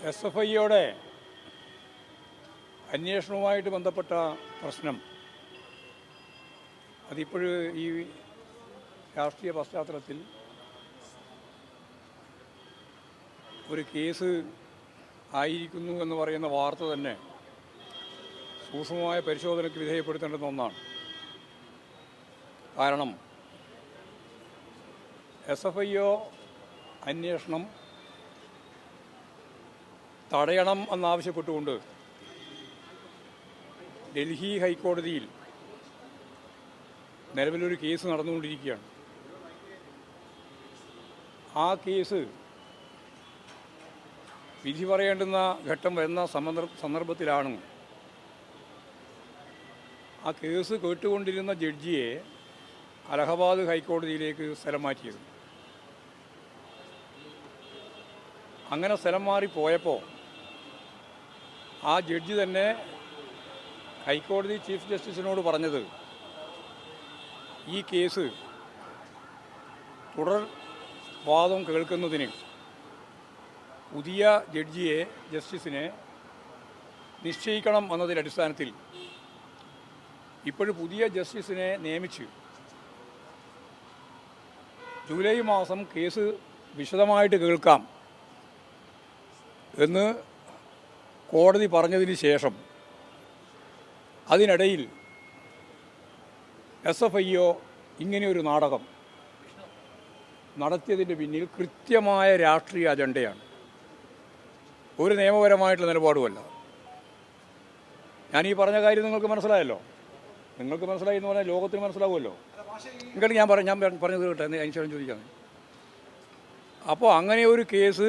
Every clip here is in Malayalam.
എസ് എഫ് ഐയുടെ അന്വേഷണവുമായിട്ട് ബന്ധപ്പെട്ട പ്രശ്നം. അതിപ്പോഴ് ഈ രാഷ്ട്രീയ പശ്ചാത്തലത്തിൽ ഒരു കേസ് ആയിരിക്കുന്നു എന്ന് പറയുന്ന വാർത്ത തന്നെ സൂക്ഷ്മമായ പരിശോധനയ്ക്ക് വിധേയപ്പെടുത്തേണ്ടുന്ന ഒന്നാണ്. കാരണം എസ് എഫ് ഐ ഒ അന്വേഷണം തടയണം എന്നാവശ്യപ്പെട്ടുകൊണ്ട് ഡൽഹി ഹൈക്കോടതിയിൽ നിലവിലൊരു കേസ് നടന്നുകൊണ്ടിരിക്കുകയാണ്. ആ കേസ് വിധി പറയേണ്ടുന്ന ഘട്ടം വരുന്ന സന്ദർഭ സന്ദർഭത്തിലാണ് ആ കേസ് കേട്ടുകൊണ്ടിരുന്ന ജഡ്ജിയെ അലഹബാദ് ഹൈക്കോടതിയിലേക്ക് സ്ഥലം മാറ്റിയത്. അങ്ങനെ സ്ഥലം മാറി പോയപ്പോൾ ആ ജഡ്ജി തന്നെ ഹൈക്കോടതി ചീഫ് ജസ്റ്റിസിനോട് പറഞ്ഞത് ഈ കേസ് തുടർ വാദം കേൾക്കുന്നതിന് പുതിയ ജഡ്ജിയെ ജസ്റ്റിസിനെ നിശ്ചയിക്കണം എന്നതിന്റെ അടിസ്ഥാനത്തിൽ ഇപ്പോഴും പുതിയ ജസ്റ്റിസിനെ നിയമിച്ച് ജൂലൈ മാസം കേസ് വിശദമായിട്ട് കേൾക്കാം എന്ന് കോടതി പറഞ്ഞതിന് ശേഷം അതിനിടയിൽ എസ് എഫ് ഐ ഒ ഇങ്ങനെയൊരു നാടകം നടത്തിയതിന്റെ പിന്നിൽ കൃത്യമായ രാഷ്ട്രീയ അജണ്ടയാണ്. ഒരു നിയമപരമായിട്ടുള്ള നിലപാടുമല്ല. ഞാൻ ഈ പറഞ്ഞ കാര്യം നിങ്ങൾക്ക് മനസ്സിലായല്ലോ. നിങ്ങൾക്ക് മനസ്സിലായി എന്ന് പറഞ്ഞാൽ ലോകത്തിന് മനസ്സിലാവുമല്ലോ. നിങ്ങൾക്ക് ഞാൻ പറഞ്ഞു ഞാൻ പറഞ്ഞത് കേട്ടെ അതിന് ശേഷം ചോദിക്കാം. അപ്പോൾ അങ്ങനെ ഒരു കേസ്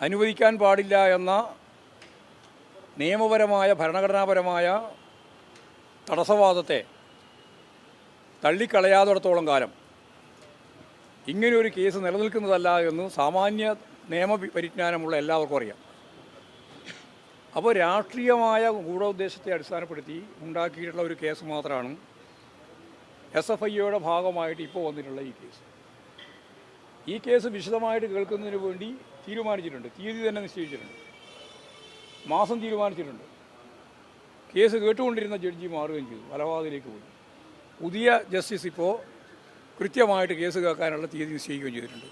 അനുവദിക്കാൻ പാടില്ല എന്ന നിയമപരമായ ഭരണഘടനാപരമായ തടസ്സവാദത്തെ തള്ളിക്കളയാത്തിടത്തോളം കാലം ഇങ്ങനെയൊരു കേസ് നിലനിൽക്കുന്നതല്ല എന്ന് സാമാന്യ നിയമ പരിജ്ഞാനമുള്ള എല്ലാവർക്കും അറിയാം. അപ്പോൾ രാഷ്ട്രീയമായ ഗൂഢോദ്ദേശത്തെ അടിസ്ഥാനപ്പെടുത്തി ഉണ്ടാക്കിയിട്ടുള്ള ഒരു കേസ് മാത്രമാണ് എസ് എഫ് ഐയുടെ ഭാഗമായിട്ട് ഇപ്പോൾ വന്നിട്ടുള്ള ഈ കേസ്. ഈ കേസ് വിശദമായിട്ട് കേൾക്കുന്നതിന് വേണ്ടി തീരുമാനിച്ചിട്ടുണ്ട്. തീയതി തന്നെ നിശ്ചയിച്ചിട്ടുണ്ട്. മാസം തീരുമാനിച്ചിട്ടുണ്ട്. കേസ് കേട്ടുകൊണ്ടിരുന്ന ജഡ്ജി മാറുകയും ചെയ്തു. അലഹാബാദിലേക്ക് പോയി. പുതിയ ജസ്റ്റിസ് ഇപ്പോൾ കൃത്യമായിട്ട് കേസ് കേൾക്കാനുള്ള തീയതി നിശ്ചയിക്കുകയും ചെയ്തിട്ടുണ്ട്.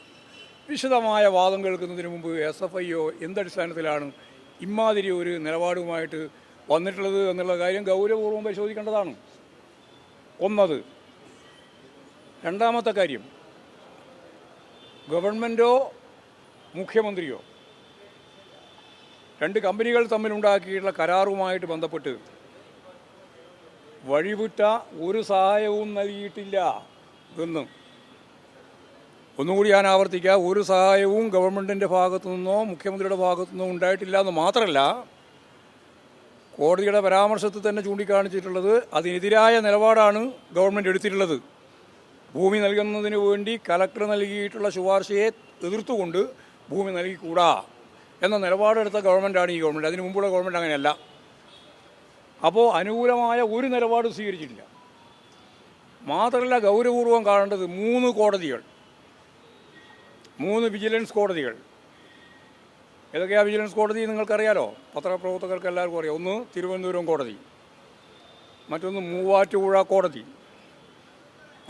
വിശദമായ വാദം കേൾക്കുന്നതിന് മുമ്പ് എസ് എഫ് ഐ ഒ എന്തടിസ്ഥാനത്തിലാണ് ഇമാതിരി ഒരു നിലപാടുമായിട്ട് വന്നിട്ടുള്ളത് എന്നുള്ള കാര്യം ഗൗരവപൂർവം പരിശോധിക്കേണ്ടതാണ്. ഒന്നത്. രണ്ടാമത്തെ കാര്യം. ഗവൺമെന്റോ മുഖ്യമന്ത്രിയോ? രണ്ട് കമ്പനികൾ തമ്മിലുണ്ടാക്കിയിട്ടുള്ള കരാറുമായിട്ട് ബന്ധപ്പെട്ട് വഴിവിട്ട ഒരു സഹായവും നൽകിയിട്ടില്ല എന്നും. ഒന്നുകൂടി ഞാൻ ആവർത്തിക്കുക ഒരു സഹായവും ഗവൺമെന്റിന്റെ ഭാഗത്തു നിന്നോ മുഖ്യമന്ത്രിയുടെ ഭാഗത്തു നിന്നോ ഉണ്ടായിട്ടില്ല എന്ന് മാത്രമല്ല കോടതിയുടെ പരാമർശത്തിൽ തന്നെ ചൂണ്ടിക്കാണിച്ചിട്ടുള്ളത് അതിനെതിരായ നിലപാടാണ് ഗവൺമെന്റ് എടുത്തിട്ടുള്ളത്. ഭൂമി നൽകുന്നതിന് വേണ്ടി കലക്ടർ നൽകിയിട്ടുള്ള ശുപാർശയെ എതിർത്തുകൊണ്ട് ഭൂമി നൽകിക്കൂടാ എന്ന നിലപാടെടുത്ത ഗവൺമെന്റാണ് ഈ ഗവൺമെന്റ് അതിന് മുമ്പുള്ള ഗവൺമെന്റ് അങ്ങനെയല്ല. അപ്പോൾ അനുകൂലമായ ഒരു നിലപാട് സ്വീകരിച്ചിട്ടില്ല. മാത്രമല്ല ഗൗരവപൂർവം കാണേണ്ടത് മൂന്ന് കോടതികൾ. മൂന്ന് വിജിലൻസ് കോടതികൾ. ഏതൊക്കെയാണ് വിജിലൻസ് കോടതി നിങ്ങൾക്കറിയാലോ? പത്രപ്രവർത്തകർക്ക് എല്ലാവർക്കും അറിയാം. ഒന്ന് തിരുവനന്തപുരം കോടതി. മറ്റൊന്ന് മൂവാറ്റുപുഴ കോടതി.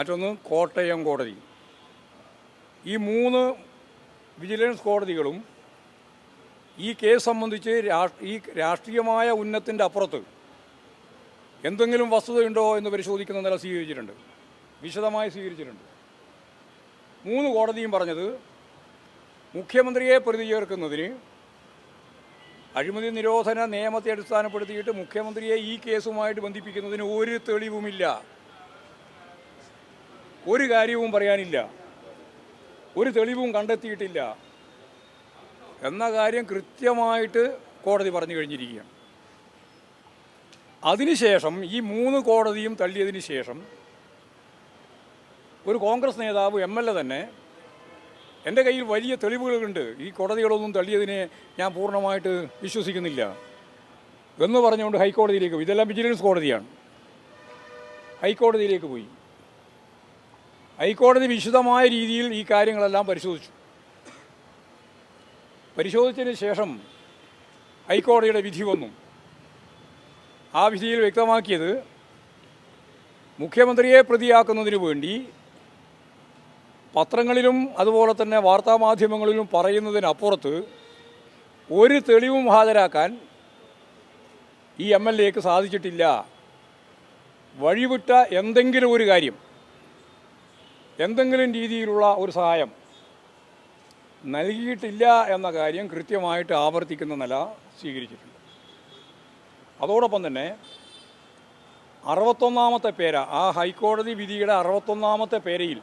മറ്റൊന്ന് കോട്ടയം കോടതി. ഈ മൂന്ന് വിജിലൻസ് കോടതികളും ഈ കേസ് സംബന്ധിച്ച് ഈ രാഷ്ട്രീയമായ ഉന്നത്തിന്റെ അപ്പുറത്ത് എന്തെങ്കിലും വസ്തുതയുണ്ടോ എന്ന് പരിശോധിക്കുന്ന നില സ്വീകരിച്ചിട്ടുണ്ട്. വിശദമായി സ്വീകരിച്ചിട്ടുണ്ട്. മൂന്ന് കോടതിയും പറഞ്ഞത് മുഖ്യമന്ത്രിയെ പ്രതി ചേർക്കുന്നതിന് അഴിമതി നിരോധന നിയമത്തെ അടിസ്ഥാനപ്പെടുത്തിയിട്ട് മുഖ്യമന്ത്രിയെ ഈ കേസുമായിട്ട് ബന്ധിപ്പിക്കുന്നതിന് ഒരു തെളിവുമില്ല. ഒരു കാര്യവും പറയാനില്ല. ഒരു തെളിവും കണ്ടെത്തിയിട്ടില്ല. എന്ന കാര്യം കൃത്യമായിട്ട് കോടതി പറഞ്ഞു കഴിഞ്ഞിരിക്കുകയാണ്. അതിനുശേഷം ഈ മൂന്ന് കോടതിയും തള്ളിയതിന് ശേഷം ഒരു കോൺഗ്രസ് നേതാവ് എം എൽ എ തന്നെ എന്റെ കയ്യിൽ വലിയ തെളിവുകളുണ്ട്. ഈ കോടതികളൊന്നും തള്ളിയതിനെ ഞാൻ പൂർണമായിട്ട് വിശ്വസിക്കുന്നില്ല എന്ന് പറഞ്ഞുകൊണ്ട് ഹൈക്കോടതിയിലേക്ക് പോയി. ഇതെല്ലാം വിജിലൻസ് കോടതിയാണ്. ഹൈക്കോടതിയിലേക്ക് പോയി. ഹൈക്കോടതി വിശദമായ രീതിയിൽ ഈ കാര്യങ്ങളെല്ലാം പരിശോധിച്ചു. പരിശോധിച്ചതിന് ശേഷം ഹൈക്കോടതിയുടെ വിധി വന്നു. ആ വിധിയിൽ വ്യക്തമാക്കിയത് മുഖ്യമന്ത്രിയെ പ്രതിയാക്കുന്നതിന് വേണ്ടി പത്രങ്ങളിലും അതുപോലെ തന്നെ വാർത്താമാധ്യമങ്ങളിലും പറയുന്നതിനപ്പുറത്ത് ഒരു തെളിവും ഹാജരാക്കാൻ ഈ എം എൽ എക്ക് സാധിച്ചിട്ടില്ല. വഴിവിട്ട എന്തെങ്കിലും ഒരു കാര്യം എന്തെങ്കിലും രീതിയിലുള്ള ഒരു സഹായം നൽകിയിട്ടില്ല എന്ന കാര്യം കൃത്യമായിട്ട് ആവർത്തിക്കുന്ന നില സ്വീകരിച്ചിട്ടുണ്ട്. അതോടൊപ്പം തന്നെ അറുപത്തൊന്നാമത്തെ പേര ആ ഹൈക്കോടതി വിധിയുടെ അറുപത്തൊന്നാമത്തെ പേരയിൽ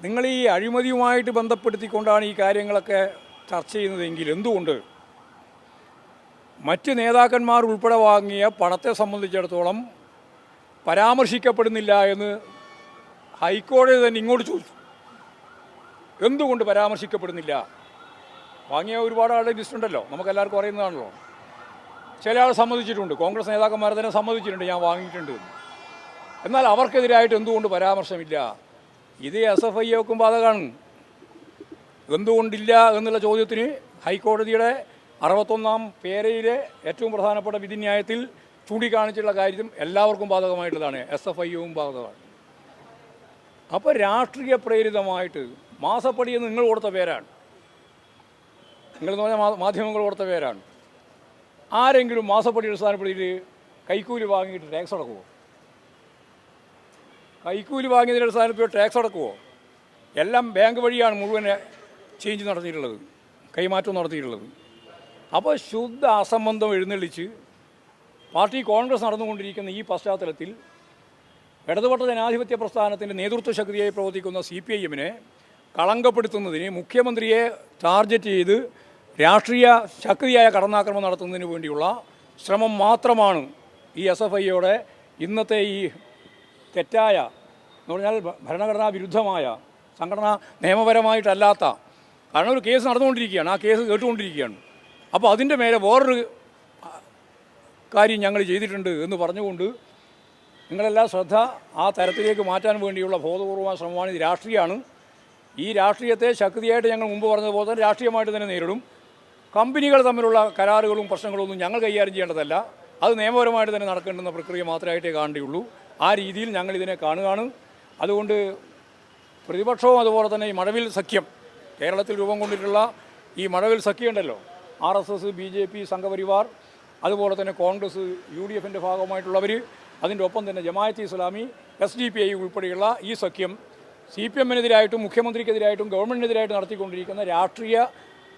നിങ്ങൾ ഈ അഴിമതിയുമായിട്ട് ബന്ധപ്പെടുത്തിക്കൊണ്ടാണ് ഈ കാര്യങ്ങളൊക്കെ ചർച്ച ചെയ്യുന്നതെങ്കിൽ എന്തുകൊണ്ട് മറ്റ് നേതാക്കന്മാർ ഉൾപ്പെടെ വാങ്ങിയ പണത്തെ സംബന്ധിച്ചിടത്തോളം പരാമർശിക്കപ്പെടുന്നില്ല എന്ന് ഹൈക്കോടതി തന്നെ ഇങ്ങോട്ട് ചോദിച്ചു. എന്തുകൊണ്ട് പരാമർശിക്കപ്പെടുന്നില്ല? വാങ്ങിയ ഒരുപാട് ആളുടെ ലിസ്റ്റ് ഉണ്ടല്ലോ. നമുക്ക് എല്ലാവർക്കും അറിയുന്നതാണല്ലോ. ചില ആൾ സമ്മതിച്ചിട്ടുണ്ട്. കോൺഗ്രസ് നേതാക്കന്മാർ തന്നെ സമ്മതിച്ചിട്ടുണ്ട് ഞാൻ വാങ്ങിയിട്ടുണ്ട് എന്നാൽ അവർക്കെതിരായിട്ട് എന്തുകൊണ്ട് പരാമർശമില്ല? ഇത് എസ് എഫ് ഐ ഒക്കും ബാധകമാണ് എന്തുകൊണ്ടില്ല എന്നുള്ള ചോദ്യത്തിന് ഹൈക്കോടതിയുടെ അറുപത്തൊന്നാം പേരയിലെ ഏറ്റവും പ്രധാനപ്പെട്ട വിധിന്യായത്തിൽ ചൂണ്ടിക്കാണിച്ചുള്ള കാര്യം എല്ലാവർക്കും ബാധകമായിട്ടുള്ളതാണ്. എസ് എഫ് ഐയും ബാധകമാണ്. അപ്പോൾ രാഷ്ട്രീയ പ്രേരിതമായിട്ട് മാസപ്പടി എന്ന് നിങ്ങൾ കൊടുത്ത പേരാണ്. നിങ്ങളെന്ന് പറഞ്ഞാൽ മാധ്യമങ്ങൾ കൊടുത്ത പേരാണ്. ആരെങ്കിലും മാസപ്പടി അടിസ്ഥാനപ്പെടുത്തിയിട്ട് കൈക്കൂലി വാങ്ങിയിട്ട് ടാക്സ് അടക്കുമോ കൈക്കൂലി വാങ്ങിയതിന്റെ അടിസ്ഥാനത്തിൽ ടാക്സ് അടക്കുമോ എല്ലാം ബാങ്ക് വഴിയാണ് മുഴുവൻ ചേഞ്ച് നടത്തിയിട്ടുള്ളത്. കൈമാറ്റം നടത്തിയിട്ടുള്ളത്. അപ്പോൾ ശുദ്ധ അസംബന്ധം എഴുന്നള്ളിച്ച് പാർട്ടി കോൺഗ്രസ് നടന്നുകൊണ്ടിരിക്കുന്ന ഈ പശ്ചാത്തലത്തിൽ ഇടതുപക്ഷ ജനാധിപത്യ പ്രസ്ഥാനത്തിന്റെ നേതൃത്വ ശക്തിയായി പ്രവർത്തിക്കുന്ന സി പി ഐ എമ്മിനെ കളങ്കപ്പെടുത്തുന്നതിന് മുഖ്യമന്ത്രിയെ ടാർഗറ്റ് ചെയ്ത് രാഷ്ട്രീയ ശക്തിയായ കടന്നാക്രമണം നടത്തുന്നതിന് വേണ്ടിയുള്ള ശ്രമം മാത്രമാണ് ഈ എസ് എഫ് ഐയുടെ ഇന്നത്തെ ഈ തെറ്റായ എന്ന് പറഞ്ഞാൽ ഭരണഘടനാ വിരുദ്ധമായ സംഘടന നിയമപരമായിട്ടല്ലാത്ത കാരണം ഒരു കേസ് നടന്നുകൊണ്ടിരിക്കുകയാണ്. ആ കേസ് കേട്ടുകൊണ്ടിരിക്കുകയാണ്. അപ്പോൾ അതിന്റെ മേലെ വേറൊരു കാര്യം ഞങ്ങൾ ചെയ്തിട്ടുണ്ട് എന്ന് പറഞ്ഞുകൊണ്ട് നിങ്ങളെല്ലാം ശ്രദ്ധ ആ തരത്തിലേക്ക് മാറ്റാൻ വേണ്ടിയുള്ള ബോധപൂർവമായ ശ്രമമാണ് ഇത് രാഷ്ട്രീയമാണ്. ഈ രാഷ്ട്രീയത്തെ ശക്തിയായിട്ട് ഞങ്ങൾ മുമ്പ് പറഞ്ഞതുപോലെ തന്നെ രാഷ്ട്രീയമായിട്ട് തന്നെ നേരിടും. കമ്പനികൾ തമ്മിലുള്ള കരാറുകളും പ്രശ്നങ്ങളൊന്നും ഞങ്ങൾ കൈകാര്യം ചെയ്യേണ്ടതല്ല. അത് നിയമപരമായിട്ട് തന്നെ നടക്കേണ്ടുന്ന പ്രക്രിയ മാത്രമായിട്ടേ കാണേണ്ടിയുള്ളൂ ആ രീതിയിൽ ഞങ്ങൾ ഇതിനെ കാണുകയാണ്. അതുകൊണ്ട് പ്രതിപക്ഷവും അതുപോലെ തന്നെ ഈ മഴവിൽ സഖ്യം കേരളത്തിൽ രൂപം കൊണ്ടിട്ടുള്ള ഈ മഴവിൽ സഖ്യം ഉണ്ടല്ലോ. R S S B J P Sangh Parivar അതുപോലെ തന്നെ കോൺഗ്രസ് യു ഡി എഫിന്റെ ഭാഗമായിട്ടുള്ളവർ അതിന്റെ ഒപ്പം തന്നെ Jamaat Islami S D P I ഉൾപ്പെടെയുള്ള ഈ സഖ്യം സി പി എമ്മിനെതിരായിട്ടും മുഖ്യമന്ത്രിക്കെതിരായിട്ടും ഗവൺമെന്റിനെതിരായിട്ടും നടത്തിക്കൊണ്ടിരിക്കുന്ന രാഷ്ട്രീയ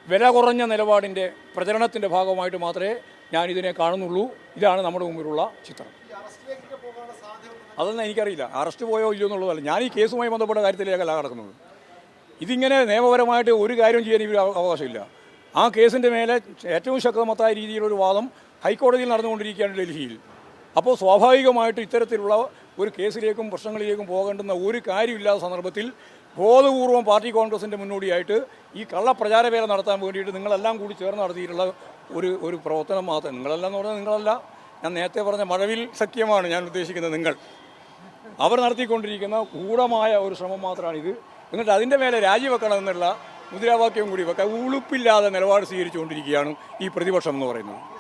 വില കുറഞ്ഞ നിലപാടിന്റെ പ്രചരണത്തിന്റെ ഭാഗമായിട്ട് മാത്രമേ ഞാനിതിനെ കാണുന്നുള്ളൂ. ഇതാണ് നമ്മുടെ മുമ്പിലുള്ള ചിത്രം. അതൊന്നും എനിക്കറിയില്ല. അറസ്റ്റ് പോയോ ഇല്ലയോ എന്നുള്ളതല്ല. ഞാൻ ഈ കേസുമായി ബന്ധപ്പെട്ട കാര്യത്തിലേക്കല്ല കിടക്കുന്നത്. ഇതിങ്ങനെ നിയമപരമായിട്ട് ഒരു കാര്യം ചെയ്യാൻ ഇവർ അവകാശമില്ല. ആ കേസിന്റെ മേലെ ഏറ്റവും ശക്തമത്തായ രീതിയിലൊരു വാദം ഹൈക്കോടതിയിൽ നടന്നുകൊണ്ടിരിക്കുകയാണ് ഡൽഹിയിൽ. അപ്പോൾ സ്വാഭാവികമായിട്ട് ഇത്തരത്തിലുള്ള ഒരു കേസിലേക്കും പ്രശ്നങ്ങളിലേക്കും പോകേണ്ടുന്ന ഒരു കാര്യമില്ലാത്ത സന്ദർഭത്തിൽ ബോധപൂർവം പാർട്ടി കോൺഗ്രസിന്റെ മുന്നോടിയായിട്ട് ഈ കള്ളപ്രചാരവേല നടത്താൻ വേണ്ടിയിട്ട് നിങ്ങളെല്ലാം കൂടി ചേർന്ന് നടത്തിയിട്ടുള്ള ഒരു ഒരു പ്രവർത്തനം മാത്രം. നിങ്ങളെല്ലാം എന്ന് പറഞ്ഞാൽ നിങ്ങളല്ല. ഞാൻ നേരത്തെ പറഞ്ഞ മഴവിൽ സഖ്യമാണ് ഞാൻ ഉദ്ദേശിക്കുന്നത് നിങ്ങൾ. അവർ നടത്തിക്കൊണ്ടിരിക്കുന്ന ഗൂഢമായ ഒരു ശ്രമം മാത്രമാണിത്. എന്നിട്ട് അതിന്റെ മേലെ രാജിവെക്കണമെന്നുള്ള മുദ്രാവാക്യവും കൂടി വെക്കാൻ ഉളുപ്പില്ലാതെ നിലപാട് സ്വീകരിച്ചുകൊണ്ടിരിക്കുകയാണ് ഈ പ്രതിപക്ഷം എന്ന് പറയുന്നത്.